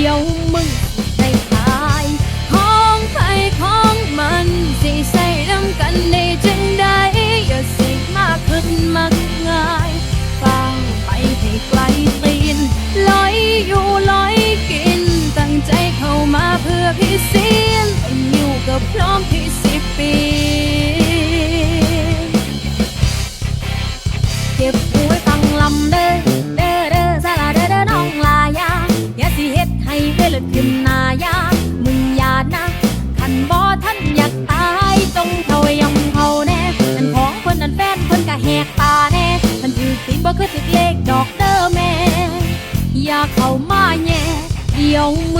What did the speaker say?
ดียวมึงได้ขายของใครของมันสิใส่น้ำกันได้จังใดอย่าสิมากขึ้นมักง่ายฟังไปให้ไกลตีนลอยอยู่ลอยกิน ตั้งใจเข้ามาเพื่อพิเศษเป็นอยู่กับพร้อมที่สิบปีเก็บหูไว้ฟังลำเด้ เวลดขึ้นหนายามึงอย่านะคันบ่ท่านอยากตายจงเขายองเขาแน่นั่นของคนนั้นแฟนคนก็แหกตาแน่มันถือติบ่คือติเลขดอกเด้อแม่อย่าเข้ามาแย่เดี๋ยวมึง